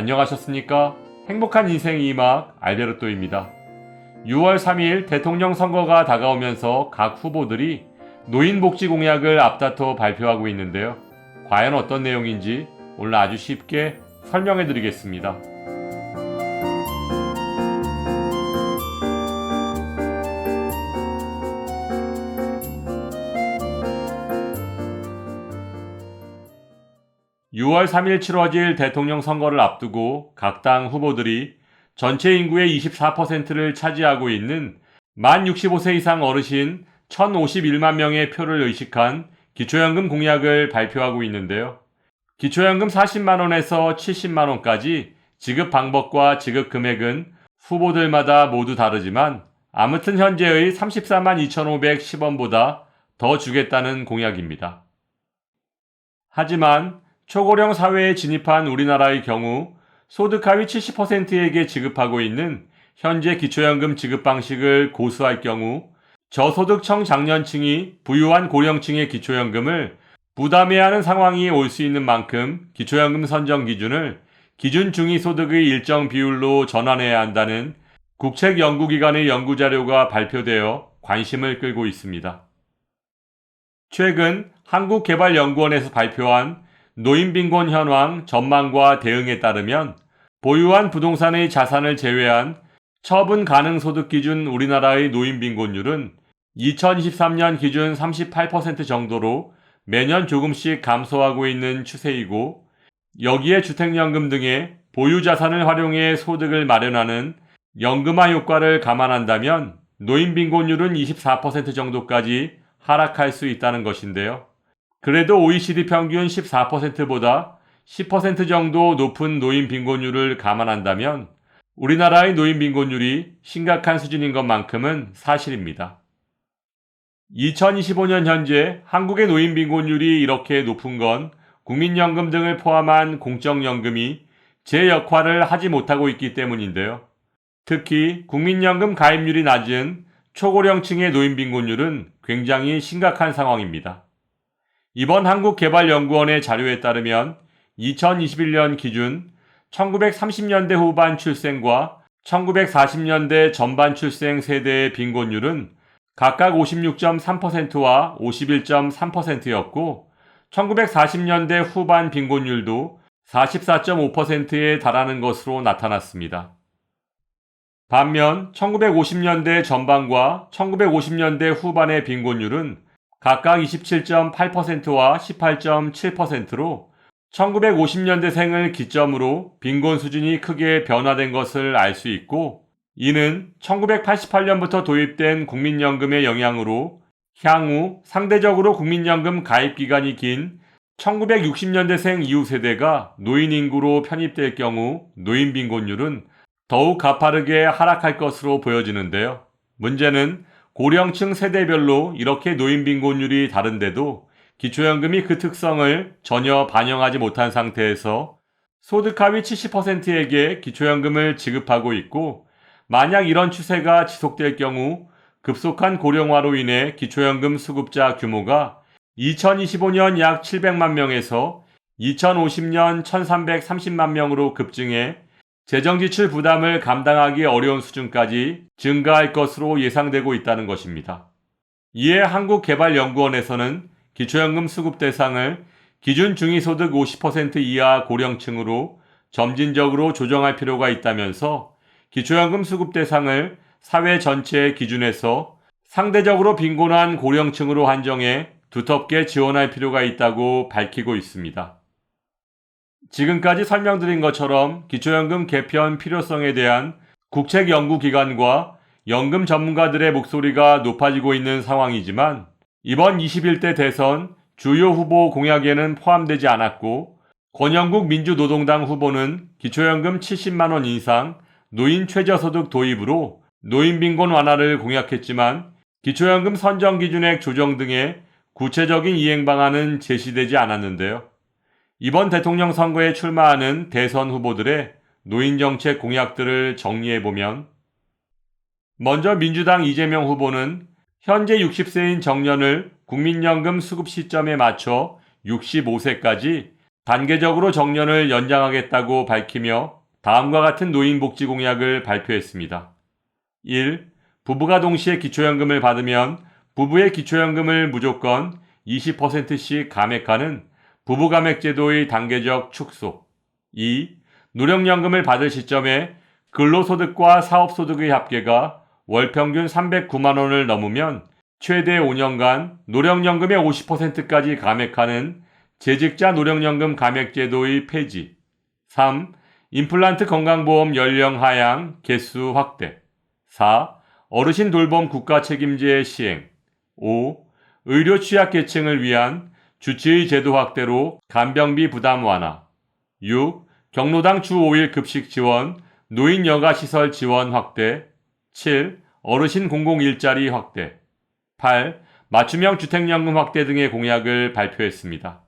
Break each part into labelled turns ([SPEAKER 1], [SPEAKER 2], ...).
[SPEAKER 1] 안녕하셨습니까? 행복한 인생 이막 알베르토입니다. 6월 3일 대통령 선거가 다가오면서 각 후보들이 노인복지 공약을 앞다퉈 발표하고 있는데요. 과연 어떤 내용인지 오늘 아주 쉽게 설명해 드리겠습니다. (6월 3일) 치러질 대통령 선거를 앞두고 각 당 후보들이 전체 인구의 24%를 차지하고 있는 만 65세 이상 어르신 1,051만 명의 표를 의식한 기초연금 공약을 발표하고 있는데요. 기초연금 40만원에서 70만원까지 지급 방법과 지급 금액은 후보들마다 모두 다르지만 아무튼 현재의 34만 2,510원보다 더 주겠다는 공약입니다. 하지만 초고령 사회에 진입한 우리나라의 경우 소득 하위 70%에게 지급하고 있는 현재 기초연금 지급 방식을 고수할 경우 저소득 청장년층이 부유한 고령층의 기초연금을 부담해야 하는 상황이 올 수 있는 만큼 기초연금 선정 기준을 기준 중위 소득의 일정 비율로 전환해야 한다는 국책 연구기관의 연구 자료가 발표되어 관심을 끌고 있습니다. 최근 한국개발연구원에서 발표한 노인빈곤 현황 전망과 대응에 따르면 보유한 부동산의 자산을 제외한 처분 가능 소득 기준 우리나라의 노인빈곤율은 2023년 기준 38% 정도로 매년 조금씩 감소하고 있는 추세이고 여기에 주택연금 등의 보유 자산을 활용해 소득을 마련하는 연금화 효과를 감안한다면 노인빈곤율은 24% 정도까지 하락할 수 있다는 것인데요. 그래도 OECD 평균 14%보다 10% 정도 높은 노인 빈곤율을 감안한다면 우리나라의 노인 빈곤율이 심각한 수준인 것만큼은 사실입니다. 2025년 현재 한국의 노인 빈곤율이 이렇게 높은 건 국민연금 등을 포함한 공적연금이 제 역할을 하지 못하고 있기 때문인데요. 특히 국민연금 가입률이 낮은 초고령층의 노인 빈곤율은 굉장히 심각한 상황입니다. 이번 한국개발연구원의 자료에 따르면 2021년 기준 1930년대 후반 출생과 1940년대 전반 출생 세대의 빈곤율은 각각 56.3%와 51.3%였고 1940년대 후반 빈곤율도 44.5%에 달하는 것으로 나타났습니다. 반면 1950년대 전반과 1950년대 후반의 빈곤율은 각각 27.8%와 18.7%로 1950년대생을 기점으로 빈곤 수준이 크게 변화된 것을 알 수 있고 이는 1988년부터 도입된 국민연금의 영향으로 향후 상대적으로 국민연금 가입 기간이 긴 1960년대생 이후 세대가 노인 인구로 편입될 경우 노인 빈곤율은 더욱 가파르게 하락할 것으로 보여지는데요. 문제는 고령층 세대별로 이렇게 노인 빈곤율이 다른데도 기초연금이 그 특성을 전혀 반영하지 못한 상태에서 소득 하위 70%에게 기초연금을 지급하고 있고 만약 이런 추세가 지속될 경우 급속한 고령화로 인해 기초연금 수급자 규모가 2025년 약 700만 명에서 2050년 1330만 명으로 급증해 재정 지출 부담을 감당하기 어려운 수준까지 증가할 것으로 예상되고 있다는 것입니다. 이에 한국개발연구원에서는 기초연금 수급 대상을 기준 중위소득 50% 이하 고령층으로 점진적으로 조정할 필요가 있다면서 기초연금 수급 대상을 사회 전체 기준에서 상대적으로 빈곤한 고령층으로 한정해 두텁게 지원할 필요가 있다고 밝히고 있습니다. 지금까지 설명드린 것처럼 기초연금 개편 필요성에 대한 국책연구기관과 연금 전문가들의 목소리가 높아지고 있는 상황이지만 이번 21대 대선 주요 후보 공약에는 포함되지 않았고 권영국 민주노동당 후보는 기초연금 70만원 인상, 노인 최저소득 도입으로 노인빈곤 완화를 공약했지만 기초연금 선정 기준액 조정 등의 구체적인 이행 방안은 제시되지 않았는데요. 이번 대통령 선거에 출마하는 대선 후보들의 노인 정책 공약들을 정리해 보면 먼저 민주당 이재명 후보는 현재 60세인 정년을 국민연금 수급 시점에 맞춰 65세까지 단계적으로 정년을 연장하겠다고 밝히며 다음과 같은 노인복지 공약을 발표했습니다. 1. 부부가 동시에 기초연금을 받으면 부부의 기초연금을 무조건 20%씩 감액하는 부부감액 제도의 단계적 축소. 2. 노령연금을 받을 시점에 근로소득과 사업소득의 합계가 월 평균 309만 원을 넘으면 최대 5년간 노령연금의 50%까지 감액하는 재직자 노령연금 감액제도의 폐지. 3. 임플란트 건강보험 연령 하향 개수 확대. 4. 어르신 돌봄 국가 책임제 시행. 5. 의료 취약계층을 위한 주치의 제도 확대로 간병비 부담 완화. 6. 경로당 주 5일 급식 지원, 노인 여가 시설 지원 확대. 7. 어르신 공공 일자리 확대. 8. 맞춤형 주택연금 확대 등의 공약을 발표했습니다.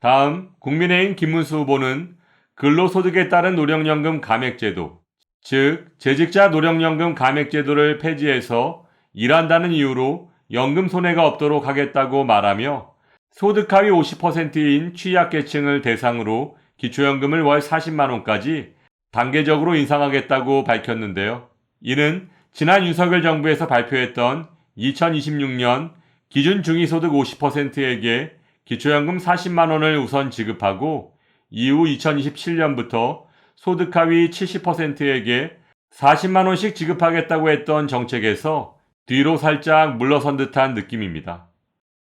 [SPEAKER 1] 다음 국민의힘 김문수 후보는 근로소득에 따른 노령연금 감액제도, 즉 재직자 노령연금 감액제도를 폐지해서 일한다는 이유로 연금 손해가 없도록 하겠다고 말하며 소득 하위 50%인 취약계층을 대상으로 기초연금을 월 40만 원까지 단계적으로 인상하겠다고 밝혔는데요. 이는 지난 윤석열 정부에서 발표했던 2026년 기준 중위소득 50%에게 기초연금 40만 원을 우선 지급하고 이후 2027년부터 소득 하위 70%에게 40만 원씩 지급하겠다고 했던 정책에서 뒤로 살짝 물러선 듯한 느낌입니다.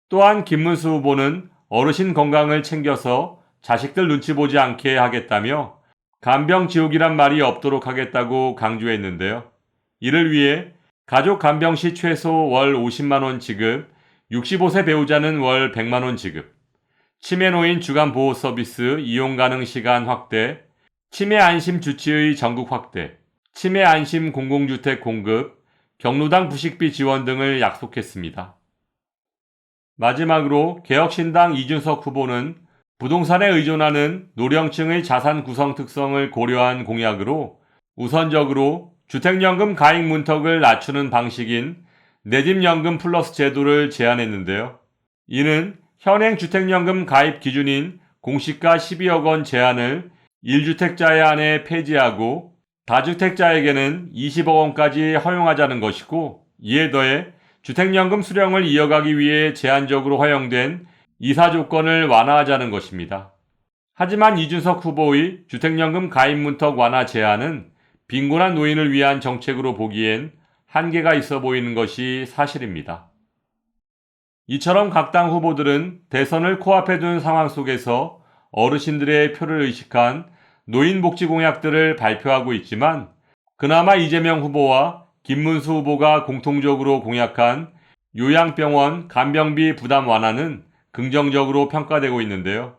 [SPEAKER 1] 또한 김문수 후보는 어르신 건강을 챙겨서 자식들 눈치 보지 않게 하겠다며 간병 지옥이란 말이 없도록 하겠다고 강조했는데요. 이를 위해 가족 간병 시 최소 월 50만 원 지급, 65세 배우자는 월 100만 원 지급, 치매 노인 주간 보호 서비스 이용 가능 시간 확대, 치매 안심 주치의 전국 확대, 치매 안심 공공주택 공급, 경로당 부식비 지원 등을 약속했습니다. 마지막으로 개혁신당 이준석 후보는 부동산에 의존하는 노령층의 자산 구성 특성을 고려한 공약으로 우선적으로 주택연금 가입 문턱을 낮추는 방식인 내집연금 플러스 제도를 제안했는데요. 이는 현행 주택연금 가입 기준인 공시가 12억 원 제한을 1주택자에 한해 폐지하고 다주택자에게는 20억 원까지 허용하자는 것이고 이에 더해 주택연금 수령을 이어가기 위해 제한적으로 허용된 이사 조건을 완화하자는 것입니다. 하지만 이준석 후보의 주택연금 가입 문턱 완화 제안은 빈곤한 노인을 위한 정책으로 보기엔 한계가 있어 보이는 것이 사실입니다. 이처럼 각 당 후보들은 대선을 코앞에 둔 상황 속에서 어르신들의 표를 의식한 노인복지 공약들을 발표하고 있지만 그나마 이재명 후보와 김문수 후보가 공통적으로 공약한 요양병원 간병비 부담 완화는 긍정적으로 평가되고 있는데요.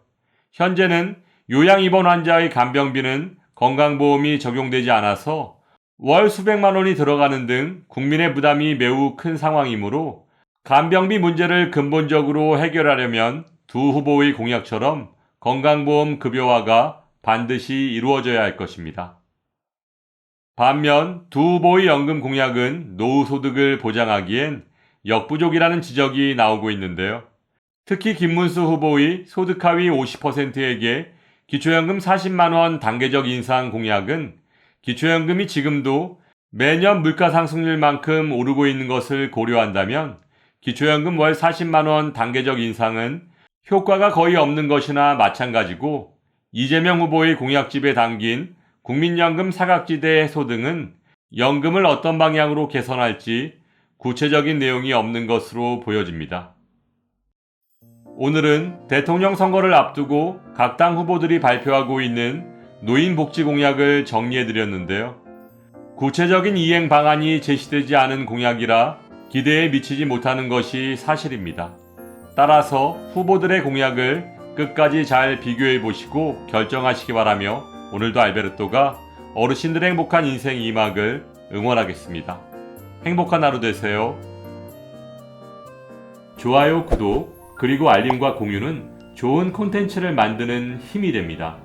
[SPEAKER 1] 현재는 요양 입원 환자의 간병비는 건강보험이 적용되지 않아서 월 수백만 원이 들어가는 등 국민의 부담이 매우 큰 상황이므로 간병비 문제를 근본적으로 해결하려면 두 후보의 공약처럼 건강보험 급여화가 반드시 이루어져야 할 것입니다. 반면 두 후보의 연금 공약은 노후 소득을 보장하기엔 역부족이라는 지적이 나오고 있는데요. 특히 김문수 후보의 소득 하위 50%에게 기초연금 40만 원 단계적 인상 공약은 기초연금이 지금도 매년 물가 상승률만큼 오르고 있는 것을 고려한다면 기초연금 월 40만 원 단계적 인상은 효과가 거의 없는 것이나 마찬가지고 이재명 후보의 공약집에 담긴 국민연금 사각지대 해소 등은 연금을 어떤 방향으로 개선할지 구체적인 내용이 없는 것으로 보여집니다. 오늘은 대통령 선거를 앞두고 각 당 후보들이 발표하고 있는 노인 복지 공약을 정리해 드렸는데요. 구체적인 이행 방안이 제시되지 않은 공약이라 기대에 미치지 못하는 것이 사실입니다. 따라서 후보들의 공약을 끝까지 잘 비교해 보시고 결정하시기 바라며 오늘도 알베르토가 어르신들의 행복한 인생 2막을 응원하겠습니다. 행복한 하루 되세요. 좋아요, 구독, 그리고 알림과 공유는 좋은 콘텐츠를 만드는 힘이 됩니다.